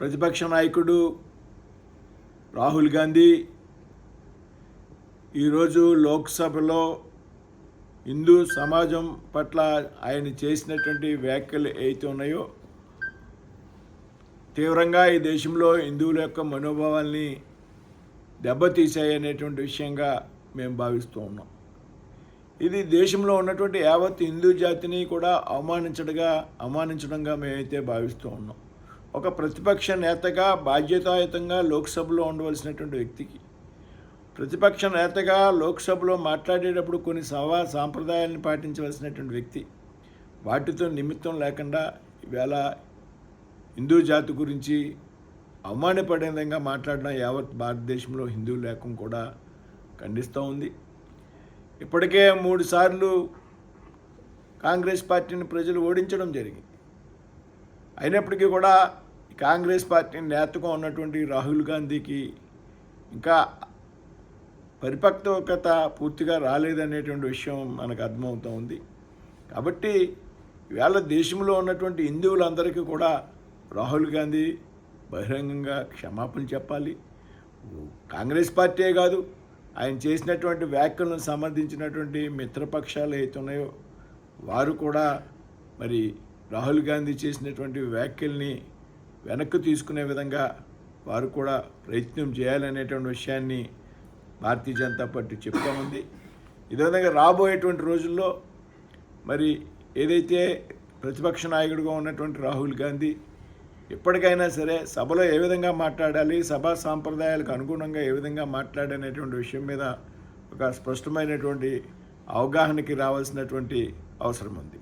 ప్రతిపక్ష నాయకుడు రాహుల్ గాంధీ ఈరోజు లోక్సభలో హిందూ సమాజం పట్ల ఆయన చేసినటువంటి వ్యాఖ్యలు ఏవైతే ఉన్నాయో తీవ్రంగా ఈ దేశంలో హిందువుల యొక్క మనోభావాల్ని దెబ్బతీసాయనేటువంటి విషయంగా మేము భావిస్తూ ఉన్నాం. ఇది దేశంలో ఉన్నటువంటి యావత్ హిందూ జాతిని కూడా అవమానించడగా అవమానించడంగా మేమైతే భావిస్తూ ఉన్నాం. ఒక ప్రతిపక్ష నేతగా బాధ్యతాయుతంగా లోక్సభలో ఉండవలసినటువంటి వ్యక్తికి. ప్రతిపక్ష నేతగా లోక్సభలో మాట్లాడేటప్పుడు కొన్ని సవా సాంప్రదాయాలను పాటించవలసినటువంటి వ్యక్తి. వాటితో నిమిత్తం లేకుండా ఇవాళ హిందూ జాతి గురించి అవమానపడే విధంగా మాట్లాడడం యావత్ భారతదేశంలో హిందూ లేఖం కూడా ఖండిస్తూ ఉంది. ఇప్పటికే మూడు సార్లు కాంగ్రెస్ పార్టీని ప్రజలు ఓడించడం జరిగింది. అయినప్పటికీ కూడా కాంగ్రెస్ పార్టీ నేతగా ఉన్నటువంటి రాహుల్ గాంధీకి ఇంకా పరిపక్వత పూర్తిగా రాలేదనేటువంటి విషయం మనకు అర్థమవుతూ ఉంది. కాబట్టి ఇవాళ దేశంలో ఉన్నటువంటి హిందువులందరికీ కూడా రాహుల్ గాంధీ బహిరంగంగా క్షమాపణ చెప్పాలి. కాంగ్రెస్ పార్టీయే కాదు ఆయన చేసినటువంటి వ్యాఖ్యలను సమర్థించినటువంటి మిత్రపక్షాలు ఏవైతే ఉన్నాయో వారు కూడా మరి రాహుల్ గాంధీ చేసినటువంటి వ్యాఖ్యల్ని వెనక్కి తీసుకునే విధంగా వారు కూడా ప్రయత్నం చేయాలనేటువంటి విషయాన్ని భారతీయ జనతా పార్టీ చెప్తా ఉంది ఇదే విధంగా రాబోయేటువంటి రోజుల్లో మరి ఏదైతే ప్రతిపక్ష నాయకుడిగా ఉన్నటువంటి రాహుల్ గాంధీ ఎప్పటికైనా సరే సభలో ఏ విధంగా మాట్లాడాలి సభా సాంప్రదాయాలకు అనుగుణంగా ఏ విధంగా మాట్లాడనేటువంటి విషయం మీద ఒక స్పష్టమైనటువంటి అవగాహనకి రావాల్సినటువంటి అవసరం ఉంది.